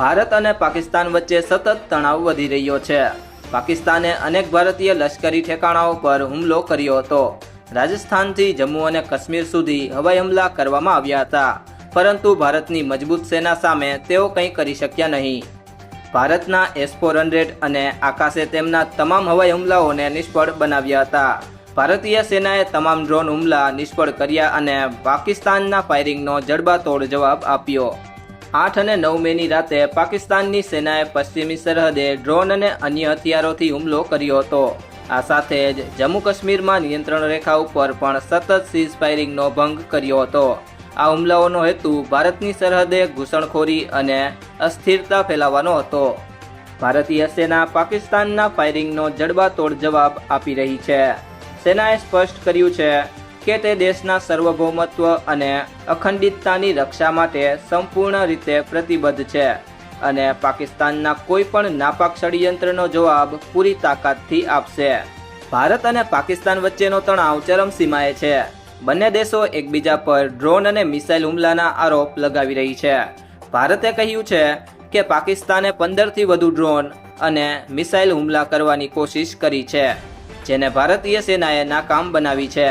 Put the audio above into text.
ભારત અને પાકિસ્તાન વચ્ચે સતત તણાવ વધી રહ્યો છે. પાકિસ્તાને અનેક ભારતીય લશ્કરી ઠેકાણાઓ પર હુમલો કર્યો હતો. રાજસ્થાનથી જમ્મુ અને કાશ્મીર સુધી હવાઈ હુમલા કરવામાં આવ્યા હતા. પરંતુ ભારતની મજબૂત સેના સામે તેઓ કંઈ કરી શક્યા નહીં. ભારતના એસ ફોર હંડ્રેડ અને આકાશે તેમના તમામ હવાઈ હુમલાઓને નિષ્ફળ બનાવ્યા હતા. ભારતીય સેનાએ તમામ ડ્રોન હુમલા નિષ્ફળ કર્યા અને પાકિસ્તાનના ફાયરિંગનો જડબાતોડ જવાબ આપ્યો. આઠ અને નવ મેની રાતે પાકિસ્તાનની સેનાએ પશ્ચિમી સરહદે ડ્રોન અને અન્ય હથિયારોથી હુમલો કર્યો હતો. આ સાથે જ જમ્મુ કાશ્મીરમાં નિયંત્રણ રેખા ઉપર પણ સતત સીઝ ફાયરિંગનો ભંગ કર્યો હતો. આ હુમલાઓનો હેતુ ભારતની સરહદે ઘૂસણખોરી અને અસ્થિરતા ફેલાવવાનો હતો. ભારતીય સેના પાકિસ્તાનના ફાયરિંગનો જડબાતોડ જવાબ આપી રહી છે. સેનાએ સ્પષ્ટ કર્યું છે કે તે દેશના સર્વભૌમત્વ અને અખંડિતતાની રક્ષા માટે સંપૂર્ણ રીતે પ્રતિબદ્ધ છે અને પાકિસ્તાનના કોઈ પણ નાપાક ષડયંત્રનો જવાબ પૂરી તાકાતથી આપશે. ભારત અને પાકિસ્તાન વચ્ચેનો તણાવ ચરમસીમાએ છે. બંને દેશો એકબીજા પર ડ્રોન અને મિસાઇલ હુમલાના આરોપ લગાવી રહી છે. ભારતે કહ્યું છે કે પાકિસ્તાને પંદરથી વધુ ડ્રોન અને મિસાઇલ હુમલા કરવાની કોશિશ કરી છે, જેને ભારતીય સેનાએ નાકામ બનાવી છે.